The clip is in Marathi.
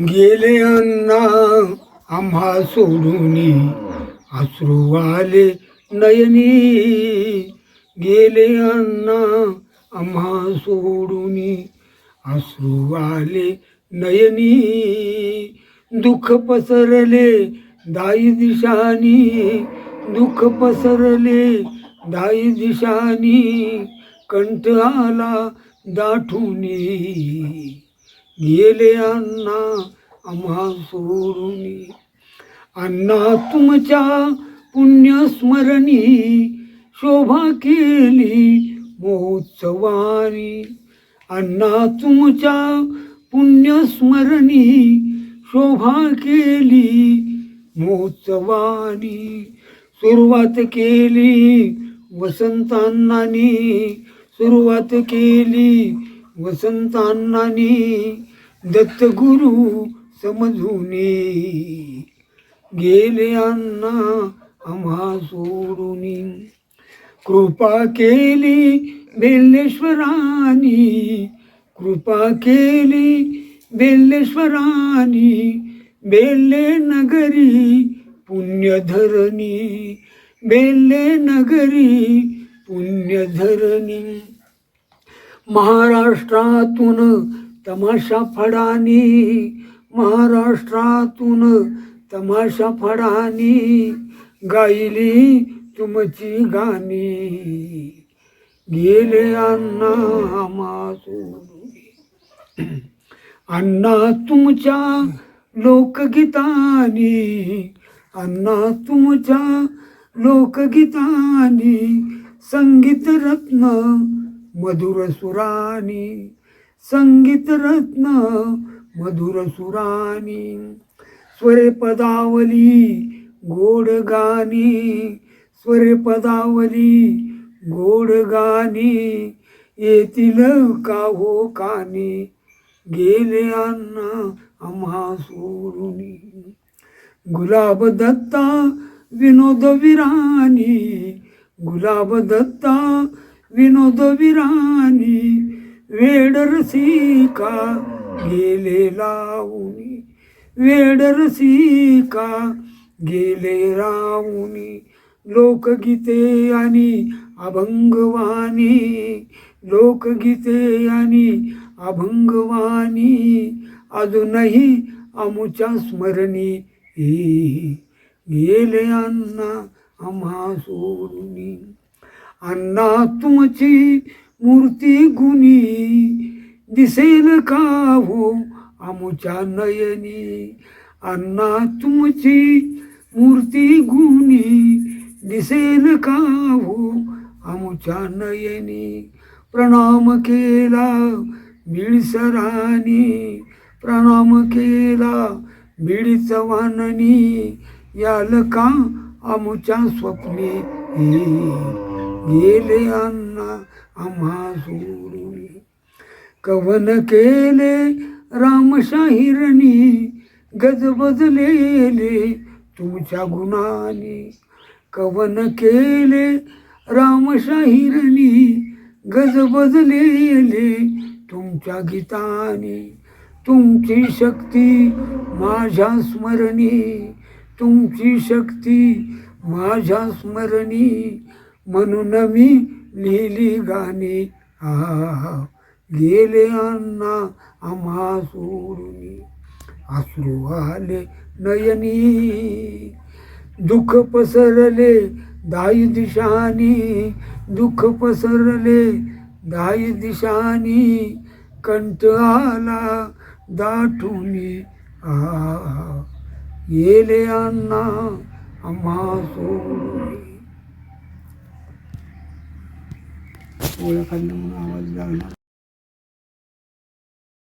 गेले अण्णा आम्हा सोडून अश्रू आले नयनी. गेले अण्णा आम्हा सोडून अश्रू आले नयनी. दुःख पसरले दाई दिशानी दुःख पसरले दाई दिशानी. कंठ आला दाठूनी. गेले अण्णा आम्हा सोडून. अण्णा तुमच्या पुण्यस्मरणी शोभा केली महोत्सवानी. अण्णा तुमच्या पुण्यस्मरणी शोभा केली महोत्सवानी. सुरुवात केली वसंतांनानी सुरुवात केली वसंतांनानी दत्तगुरु समजूने. गेले अण्णा आम्हा सोडून. कृपा केली बेल्लेश्वरानी. कृपा केली बेल्लेश्वरानी. बेल्ले नगरी पुण्यधरणी. बेल्ले नगरी पुण्यधरणी. महाराष्ट्रातून तमाशा फडानी महाराष्ट्रातून तमाशा फडानी गायली तुमची गाणी. गेले अण्णा आम्हा अण्णा तुमच्या लोकगीतानी अण्णा तुमच्या लोकगीतानी संगीत मधुरसुरानी मधुर सुरानी संगीत रत्न मधुर सुरानी स्वरे पदावली गोड गाणी स्वरे पदावली गोड गाणी येतील का हो कानी गेले अण्णा आम्हा सोडून. गुलाब दत्ता विनोद विराणी गुलाब दत्ता विनोद विराणी वेड रसिका गेले लावणी वेड रसिका गेले रावणी लोकगीते आणि अभंगवाणी. लोकगीते आणि अभंगवाणी. अजूनही आमुच्या स्मरणी. गेले अन्ना आम्हा सोडून. अण्णा तुमची मूर्ती गुणी दिसेल का हो आमच्या नयनी? अण्णा तुमची मूर्ती गुणी दिसेल का हो आमच्या नयनी? प्रणाम केला बिळसरानी प्रणाम केला बिडी चव्हाणनी याल का आमच्या स्वप्ने? गेले अण्णा आम्हा सोडून कवन केले रामशाहिरणी गजबजलेले तुमच्या गुणाने. कवन केले रामशाहिरणी गजबजलेले तुमच्या गीताने. तुमची शक्ती माझ्या स्मरणी. तुमची शक्ती माझ्या स्मरणी. म्हणून मी लिहिली गाणी. हा गेले अण्णा आम्हा सोडून. अश्रू आले नयनी. दुःख पसरले दाई दिशानी. दुःख पसरले दाई दिशानी. कंठ आला दाठुनी आ गेले अण्णा आम्हा सोडून. Wala ka ng mga wala.